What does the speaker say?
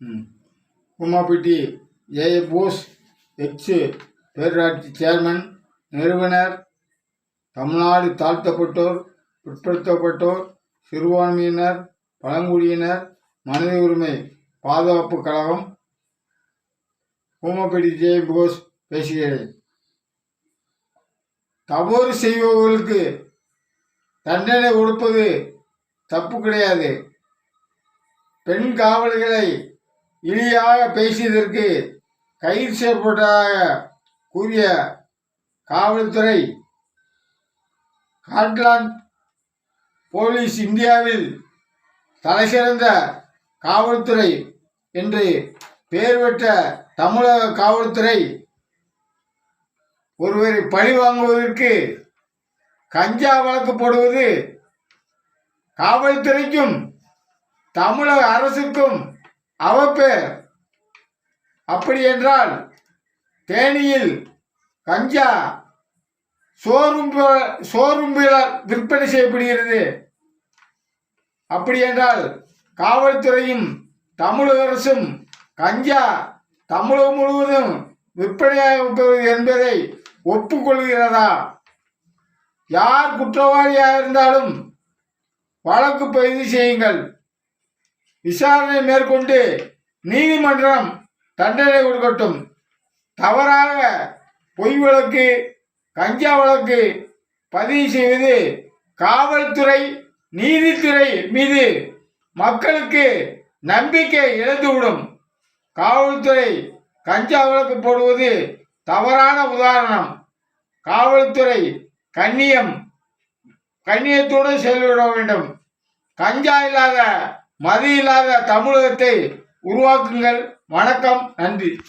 ம். உமாபிட்டி A Bose ex பேரூராட்சி சேர்மன் நிறுவனர் தமிழ்நாடு தாழ்த்தப்பட்டோர் பிற்படுத்தப்பட்டோர் சிறுபான்மையினர் பழங்குடியினர் மனித உரிமை பாதுகாப்பு கழகம். ஹோமபடி ஜெய போஸ் பேசுகிறேன். தவறு செய்பவர்களுக்கு தண்டனை கொடுப்பது தப்பு கிடையாது. பெண் காவல்களை இழியாக பேசியதற்கு கைது செய்யப்பட்டதாக கூறிய காவல்துறை ஸ்காட்லாந்து போலீஸ் இந்தியாவில் தலைசிறந்த காவல்துறை என்று பெயர் பெற்ற தமிழக காவல்துறை ஒருவரை பழி வாங்குவதற்கு கஞ்சா வழக்கு போடுவது காவல்துறைக்கும் தமிழக அரசுக்கும் அவப்பேர் அப்படி என்றால் தேனியில் கஞ்சா சோரும்பு ஷோரூம்பில் விற்பனை செய்யப்படுகிறது. அப்படி என்றால் காவல்துறையும் தமிழக அரசும் கஞ்சா தமிழகம் முழுவதும் விற்பனையாக என்பதை ஒப்புக்கொள்கிறதா? யார் குற்றவாளியாக இருந்தாலும் வழக்கு பதிவு செய்யுங்கள். விசாரணை மேற்கொண்டு நீதிமன்றம் தண்டனை கொடுக்கட்டும். தவறாக பொய் வழக்கு கஞ்சா வழக்கு பதிவு செய்வது காவல்துறை நீதித்துறை மீது மக்களுக்கு நம்பிக்கை இழந்துவிடும். காவல்துறை கஞ்சா வழக்கு போடுவது தவறான உதாரணம். காவல்துறை கண்ணியம் கண்ணியத்துடன் செயல்பட வேண்டும். கஞ்சா இல்லாத மதியில்லாத தமிழகத்தை உருவாக்குங்கள். வணக்கம் நன்றி.